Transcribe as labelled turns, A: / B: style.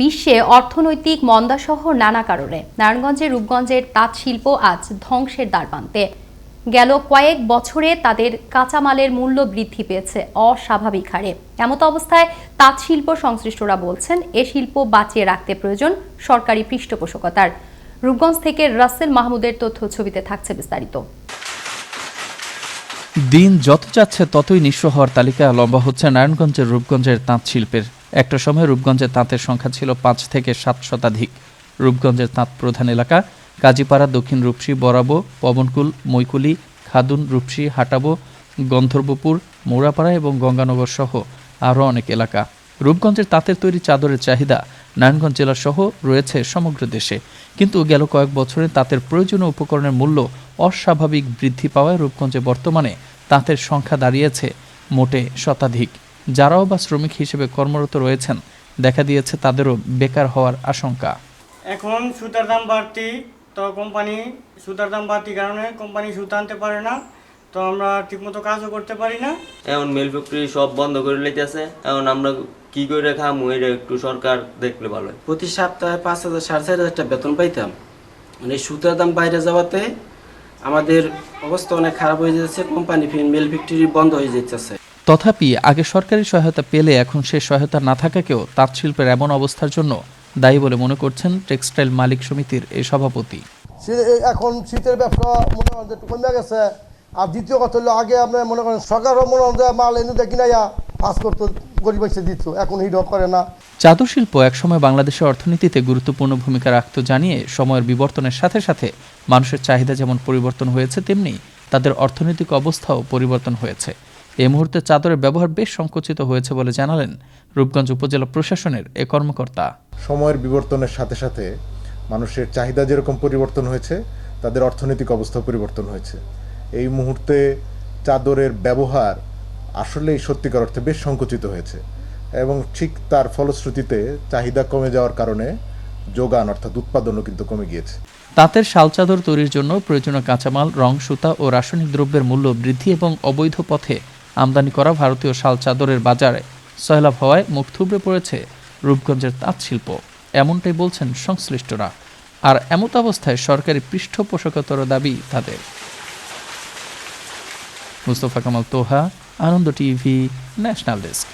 A: বিশ্বে অর্থনৈতিক মন্দাসহ নানা কারণে। নারায়ণগঞ্জের রূপগঞ্জের তাঁত শিল্প আজ ধ্বংসের দ্বারপ্রান্তে গেল কয়েক বছরে তাদের কাঁচামালের মূল্য বৃদ্ধি পেয়েছে অস্বাভাবিক হারে। এমত অবস্থায় তাঁত শিল্প সংশ্লিষ্টরা বলছেন, এ শিল্প বাঁচিয়ে রাখতে প্রয়োজন সরকারি পৃষ্ঠপোষকতার। রূপগঞ্জ থেকে রাসেল মাহমুদের তথ্য ছবিতে থাকছে বিস্তারিত।
B: দিন যত যাচ্ছে ততই নিঃস্ব হওয়ার তালিকা লম্বা হচ্ছে নারায়ণগঞ্জের রূপগঞ্জের তাঁত শিল্পের একটা সময় রূপগঞ্জের তাঁতের সংখ্যা ছিল পাঁচ থেকে সাত শতাধিক। রূপগঞ্জের তাঁত প্রধান এলাকা কাজীপাড়া, দক্ষিণ রূপসী, বরাবো, পবনকুল, মৈকুলি, খাদুন, রূপসী, হাটাবো, গন্ধর্বপুর, মৌরাপাড়া এবং গঙ্গানগর সহ আরও অনেক এলাকা। রূপগঞ্জের তাঁতের তৈরি চাদরের চাহিদা নারায়ণগঞ্জ জেলা সহ রয়েছে সমগ্র দেশে। কিন্তু গেল কয়েক বছরে তাঁতের প্রয়োজনীয় উপকরণের মূল্য অস্বাভাবিক বৃদ্ধি পাওয়ায় রূপগঞ্জে বর্তমানে তাঁতের সংখ্যা দাঁড়িয়েছে মোটে শতাধিক। যারাও বা শ্রমিক হিসেবে কর্মরত রয়েছেন দেখা দিয়েছে তাদেরও বেকার হওয়ার আশঙ্কা।
C: এখন সুতার দাম বাড়তি তো কোম্পানি সুতার দাম বাড়তি কারণে কোম্পানি সুতা আনতে পারে না তো আমরা ঠিকমতো কাজও করতে পারি না।
D: এখন মিল ফ্যাক্টরি সব বন্ধ করে লইতেছে এখন আমরা কি করে খামু এটা একটু সরকার দেখলে ভালো হয়।
E: প্রতি সপ্তাহে পাঁচ হাজার সাড়ে চার হাজার টাকা বেতন পাইতাম। মানে সুতার দাম বাইরে যাওয়াতে আমাদের অবস্থা অনেক খারাপ হয়ে যাচ্ছে কোম্পানি ফিন মিল ফ্যাক্টরি বন্ধ হয়ে যাচ্ছে
B: তথাপি আগে সরকারি সহায়তা পেলে এখন সে সহায়তা না থাকাকেও তাঁত শিল্পের এমন অবস্থার জন্য দায়ী বলে মনে করছেন টেক্সটাইল মালিক সমিতির এই সভাপতি।
F: এখন শীতের ব্যবসা মনে করেন একটু কমে গেছে। আর দ্বিতীয় কথা হলো আগে আপনার মনে করেন সরকারও মনে করেন যে মাল এনে দেখি না পাস করতো গরিব দিত এখন হিডও করে না।
B: চাদর শিল্প একসময় বাংলাদেশের অর্থনীতিতে গুরুত্বপূর্ণ ভূমিকা রাখত জানিয়ে সময়ের বিবর্তনের সাথে সাথে মানুষের চাহিদা যেমন পরিবর্তন হয়েছে তেমনি তাদের অর্থনৈতিক অবস্থাও পরিবর্তন হয়েছে। এই মুহূর্তে চাদরের ব্যবহার বেশ সংকুচিত হয়েছে বলে জানালেন রূপগঞ্জ উপজেলা প্রশাসনের এ কর্মকর্তা।
G: সময়ের বিবর্তনের সাথে সাথে মানুষের চাহিদা যেরকম পরিবর্তন হয়েছে তাদের অর্থনৈতিক অবস্থাও পরিবর্তন হয়েছে। এই মুহূর্তে চাদরের ব্যবহার আসলেই সত্যিকার অর্থে বেশ সংকুচিত হয়েছে এবং ঠিক তার ফলশ্রুতিতে চাহিদা কমে যাওয়ার কারণে যোগান অর্থাৎ উৎপাদনও কিন্তু কমে গিয়েছে।
B: তাঁতের শাল চাদর তৈরির জন্য প্রয়োজনীয় কাঁচামাল রং সুতা ও রাসায়নিক দ্রব্যের মূল্য বৃদ্ধি এবং অবৈধ পথে আমদানি করা ভারতীয় শাল চাদরের বাজারে। সয়লাভ হওয়ায় মুখ থুবড়ে পড়েছে রূপগঞ্জের তাঁত শিল্প। এমনটাই বলছেন সংশ্লিষ্টরা। আর এমত অবস্থায় সরকারি পৃষ্ঠপোষকতার দাবি তাদের। Mustafa Kamal Toha, Ananda TV, national desk.